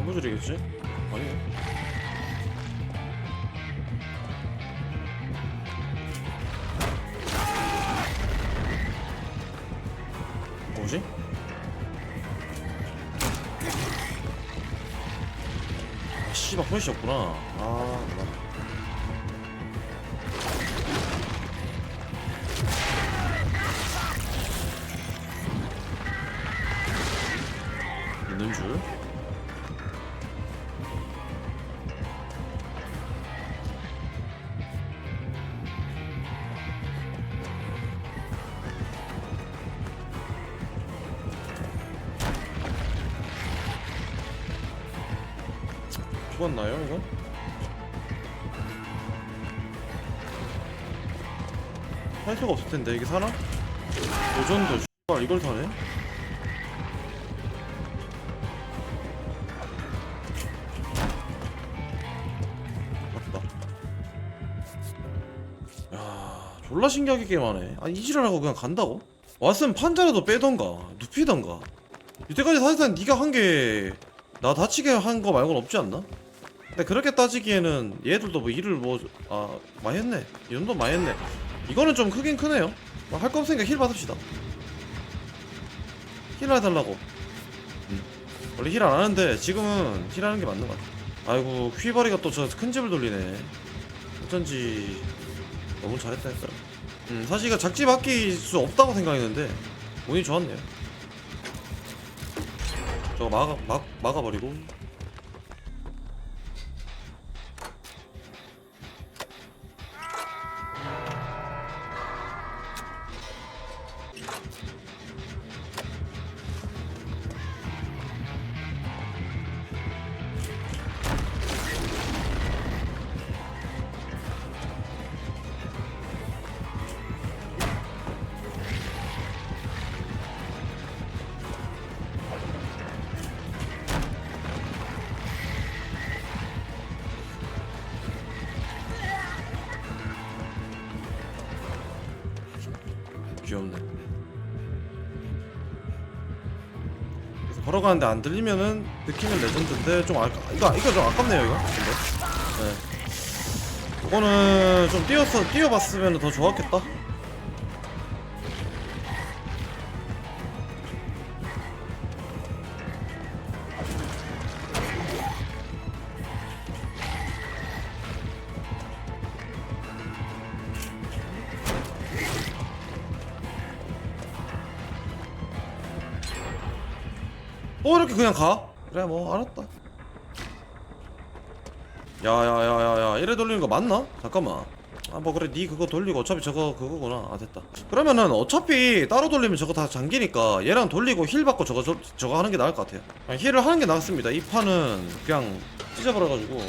반부줄이겠지? 아니야 뭐지? 아, 씨발 훨씬 없구나 아 몰라 죽었나요 이건? 할 수가 없을 텐데 이게 사나? 도전도 씨발 이걸 타네? 맞다. 야, 졸라 신기하게 게임하네. 아, 이지랄하고 그냥 간다고? 왔으면 판자라도 빼던가, 눕히던가. 이때까지 사실상 네가 한 게 나 다치게 한 거 말고는 없지 않나? 근데 그렇게 따지기에는 얘들도 뭐 일을 뭐, 아, 많이 했네. 이 정도 많이 했네. 이거는 좀 크긴 크네요. 뭐할거 없으니까 힐 받읍시다. 힐 해달라고. 음. 원래 힐 안 하는데 지금은 힐 하는 게 맞는 것 같아. 아이고, 휘바리가 또 저 큰 집을 돌리네. 어쩐지 너무 잘했다 했더라. 음, 사실 이거 작지 바뀔 수 없다고 생각했는데 운이 좋았네요. 저거 막아 막 막아버리고. 그래서 걸어가는데 안 들리면은 느낌은 레전드인데 좀 아까 이거 이거 좀 아깝네요 이거. 근데. 네. 이거는 좀 뛰었어 뛰어봤으면 더 좋았겠다. 그냥 가? 그래 뭐 알았다. 야야야야야 이래 돌리는 거 맞나? 잠깐만. 아 뭐 그래 니 그거 돌리고 어차피 저거 그거구나. 아 됐다. 그러면은 어차피 따로 돌리면 저거 다 잠기니까 얘랑 돌리고 힐 받고 저거 저, 저거 하는 게 나을 것 같아요. 그냥 힐을 하는 게 낫습니다. 이 판은 그냥 찢어버려가지고.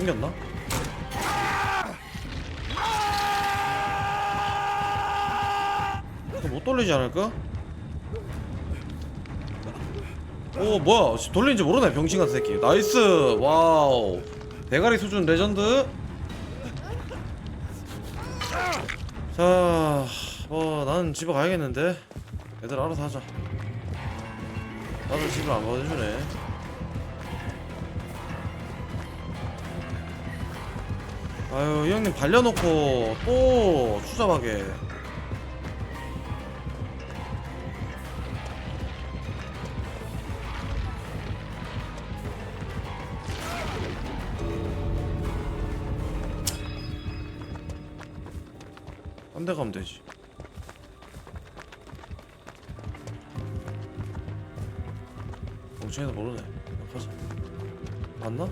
땡겼나? 못 돌리지 않을까? 오 뭐야? 씨, 돌리는지 모르네 병신 같은 새끼. 나이스! 와우. 대가리 수준 레전드. 자 뭐 나는 집에 가야겠는데? 애들 알아서 하자. 나도 집을 안 가주네 아유 이 형님 발려놓고 또 추잡하게. 딴 데 가면 되지. 멍청이도 모르네. 가자. 맞나?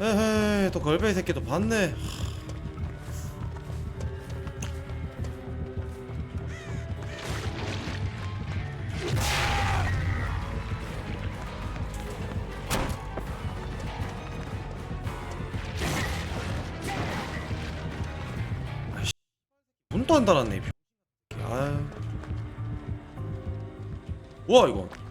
에헤이 또 걸베이 새끼도 봤네. 안 달았네 아유. 뭐야 이거.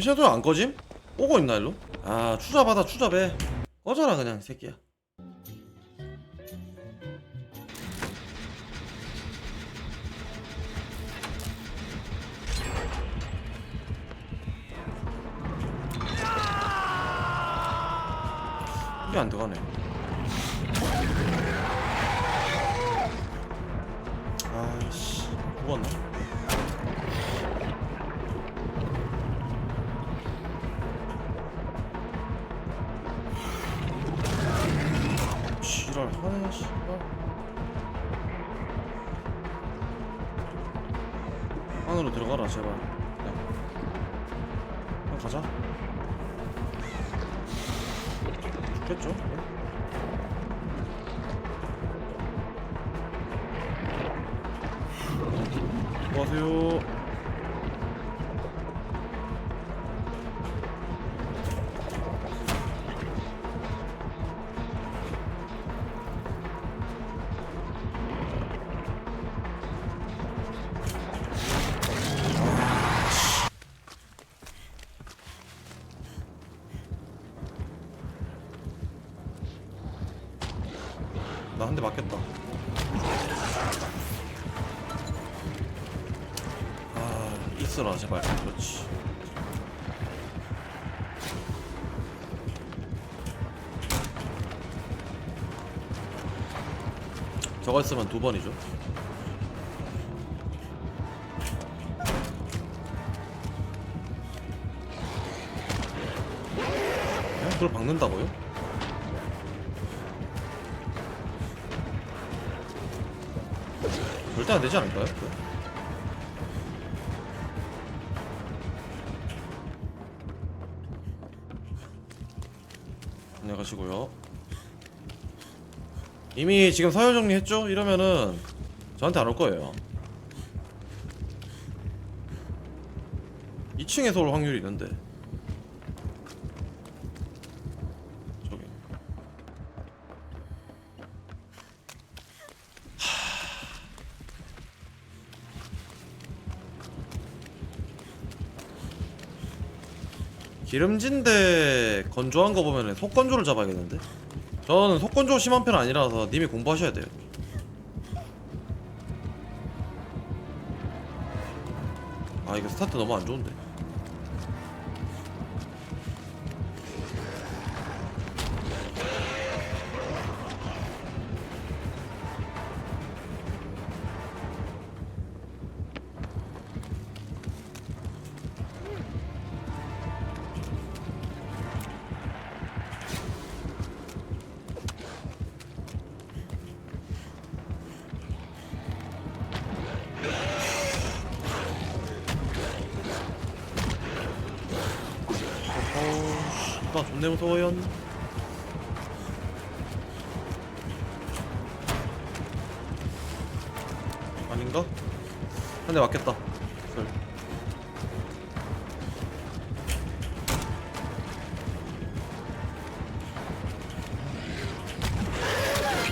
샤도를 안 꺼짐? 오고 있나 일로? 아 추잡하다 추잡해 꺼져라 그냥 이 새끼야 이게 안 들어가네 하네 씨발 안으로 들어가라 제발 네. 그냥 가자 죽겠죠? 한 대 맞겠다. 아, 있어라 제발. 그렇지. 저거 있으면 두 번이죠. 에? 그걸 박는다고요? 안 되지 않을까요? 그거? 안녕하시고요. 이미 지금 서열 정리했죠? 이러면은 저한테 안 올 거예요. 2층에서 올 확률이 있는데. 기름진데 건조한 거 보면 속건조를 잡아야겠는데? 저는 속건조 심한 편 아니라서 님이 공부하셔야 돼요. 아 이거 스타트 너무 안 좋은데. 존내 무서워요. 아닌가? 한 대 맞겠다. 설.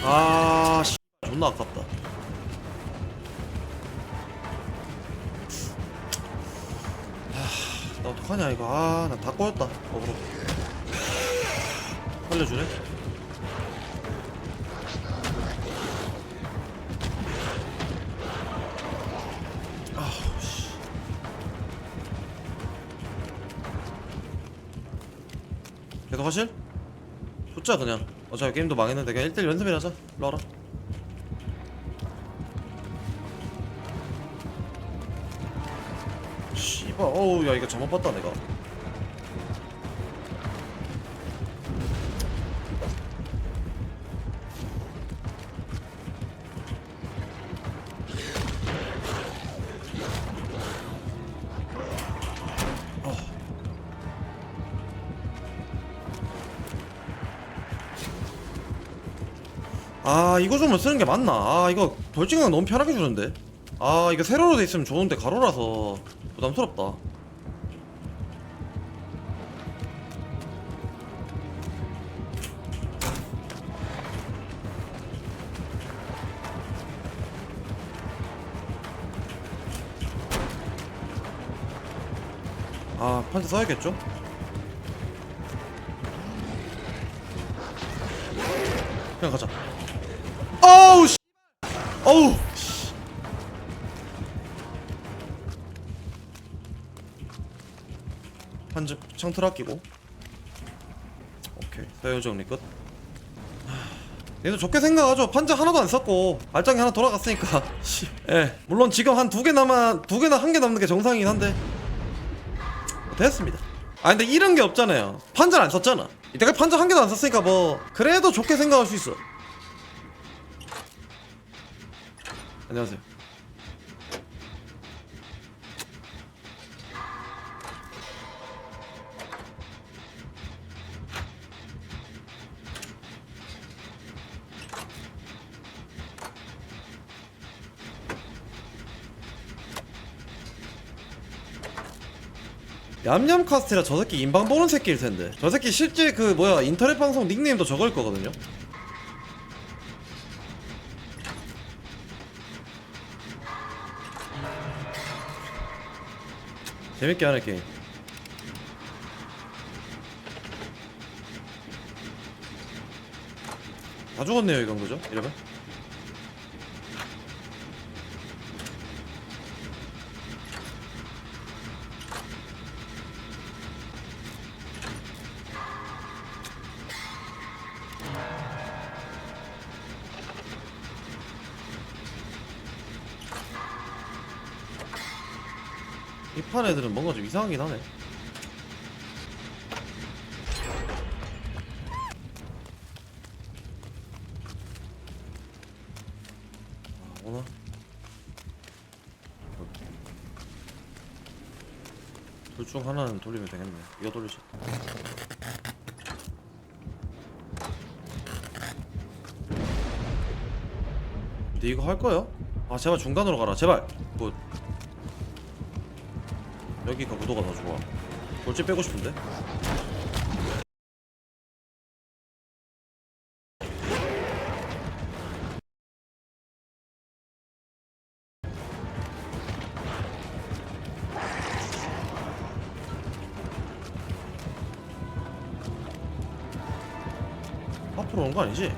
아, 씨, 존나 아깝다. 나 어떡하냐 이거 아 나다 꼬였다 어그로 살려주네. 아우 씨. 계속 하실? 숫자 그냥. 어차피 게임도 망했는데 그냥 1대1 연습이나 하자 일로 와라. 씨발 어우 야 이거 잘못 봤다 내가 아 이거 좀 쓰는 게 맞나? 아 이거 돌진강 너무 편하게 주는데. 아 이거 세로로 돼 있으면 좋은데 가로라서. 부담스럽다. 아 판자 써야겠죠? 그냥 가자. 창틀 아끼고. 오케이. 사유 정리 끝. 하, 얘도 좋게 생각하죠. 판자 하나도 안 썼고 발장이 하나 돌아갔으니까. 씨. 예. 물론 지금 한 두 개 남아 두 개나 한 개 남는 게 정상이긴 한데. 됐습니다. 아 근데 이런 게 없잖아요. 판자를 안 썼잖아. 이때까지 판자 한 개도 안 썼으니까 뭐 그래도 좋게 생각할 수 있어. 안녕하세요 얌얌 카스테라 저 새끼 인방 보는 새끼일 텐데. 저 새끼 실제 그 뭐야 인터넷 방송 닉네임도 저걸 거거든요. 재밌게 하는 게임. 다 죽었네요 이건 그죠? 이러면 이판 애들은 뭔가 좀 이상하긴 하네. 아, 오나? 둘 중 하나는 돌리면 되겠네. 이거 돌리자. 근데 이거 할 거야? 아 제발 중간으로 가라. 제발. 뭐 여기가 구도가 더 좋아 돌진 빼고 싶은데? 앞으로 오는 거 아니지?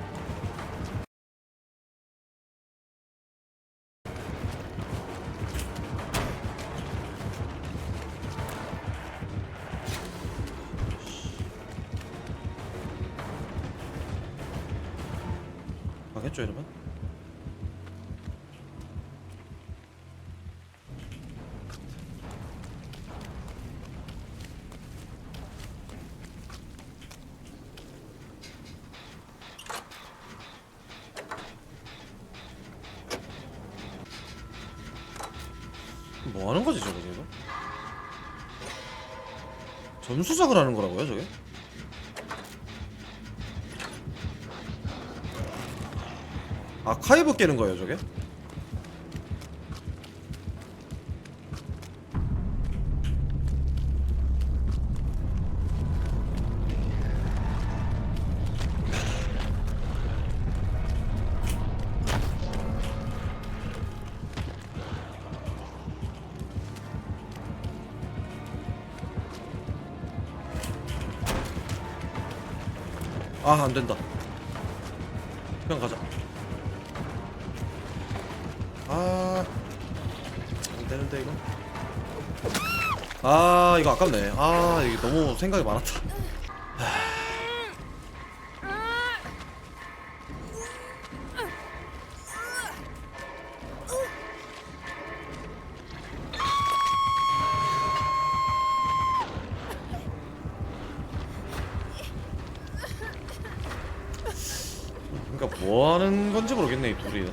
뭐 하는 거지 저거 지금? 점수작을 하는 거라고요 저게? 아카이브 깨는 거예요 저게? 아 안된다. 그냥 가자. 아 안되는데 이거? 아 이거 아깝네. 아 이게 너무 생각이 많았다 그러니까 뭐 하는 건지 모르겠네 이 둘이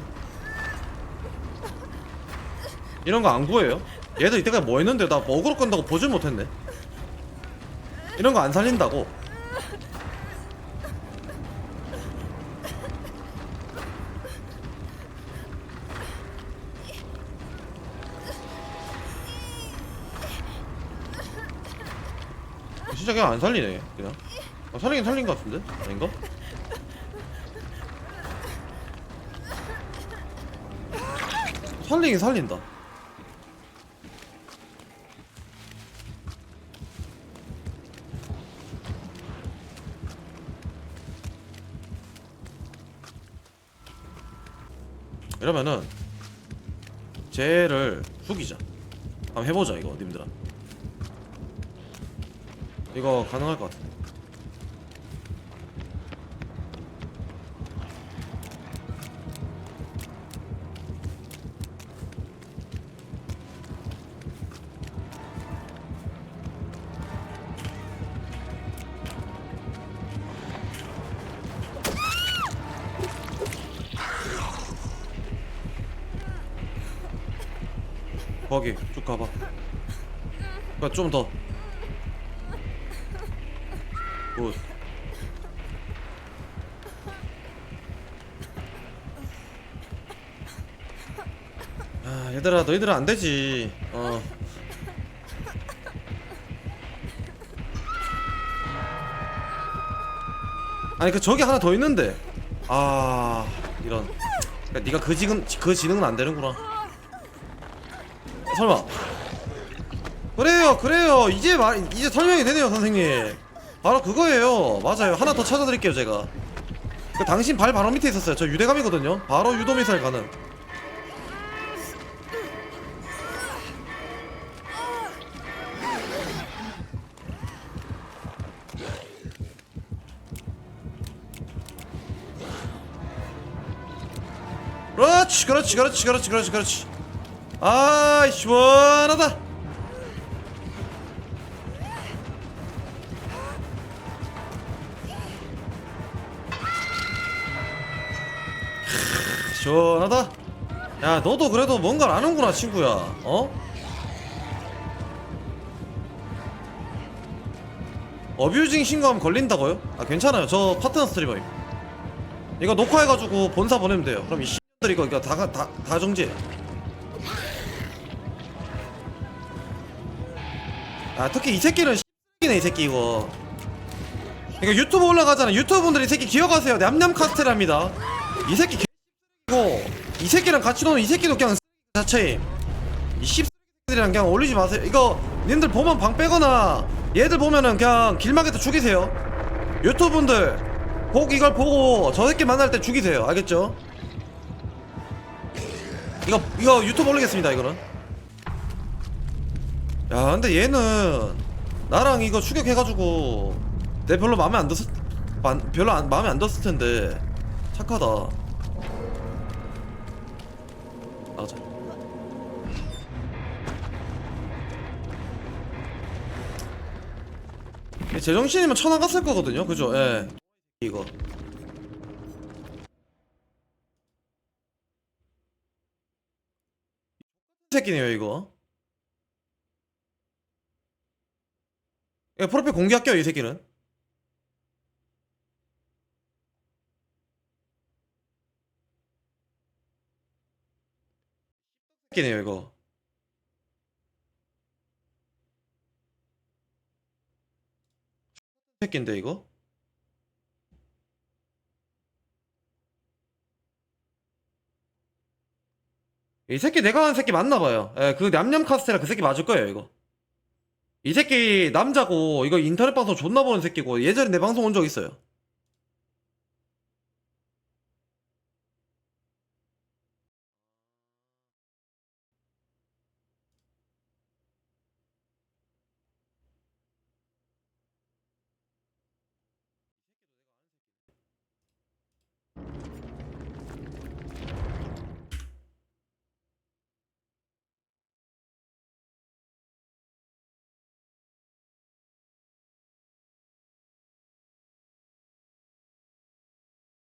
이런 거 안 구해요? 얘들 이때까지 뭐 했는데 나 먹으러 간다고 보질 못했네 이런 거 안 살린다고 진짜 그냥 안 살리네 그냥 아, 살리긴 살린 것 같은데? 아닌가? 살리긴 살린다. 이러면은 쟤를 숙이자. 한번 해보자 이거 님들아. 이거 가능할 것 같아 거기 쭉 가봐. 그니까 좀더. 굿. 아, 얘들아 너희들은 안 되지. 어. 아니 그 저기 하나 더 있는데. 아 이런. 그러니까 네가 그 지금 그 지능은 안 되는구나 설마. 그래요 그래요. 이제 말 이제 설명이 되네요 선생님. 바로 그거예요. 맞아요. 하나 더 찾아드릴게요 제가. 그 당신 발 바로 밑에 있었어요. 저 유대감이거든요. 바로 유도 미사일 가능. 그렇지 그렇지 그렇지 그렇지 그렇지 그렇지 아 시원하다. 크, 시원하다. 야 너도 그래도 뭔가를 아는구나 친구야. 어? 어뷰징 신고하면 걸린다고요? 아 괜찮아요. 저 파트너 스트리머임. 이거 녹화해가지고 본사 보내면 돼요. 그럼 이 X들 이거 이거 다, 다, 다 정지해 아 특히 이 새끼는 X이네 이 새끼 이거. 이거 유튜브 올라가잖아. 유튜브 분들 이 새끼 기억하세요. 냠냠 카스텔랍니다. 이 새끼 개이고 이 새끼랑 같이 노는 이 새끼도 그냥 자체임 이 씹새끼들이랑 그냥 올리지 마세요. 이거 님들 보면 방 빼거나 얘들 보면은 그냥 길막에서 죽이세요. 유튜브 분들 꼭 이걸 보고 저 새끼 만날 때 죽이세요. 알겠죠? 이거 이거 유튜브 올리겠습니다 이거는 야 근데 얘는 나랑 이거 추격해가지고 내 별로 마음에 안 들었 마, 별로 안, 마음에 안 들었을 텐데. 착하다. 나가자. 얘 제정신이면 천안 갔을 거거든요. 그죠? 예. 이거. 새끼네요 이거 야, 프로필 공개할게요 이 새끼는. 새끼네요 이거. 새끼인데 이거? 이 새끼 내가 한 새끼 맞나봐요. 예, 그 냠냠 카스테라 그 새끼 맞을 거예요 이거 이 새끼 남자고 이거 인터넷 방송 존나 보는 새끼고 예전에 내 방송 온 적 있어요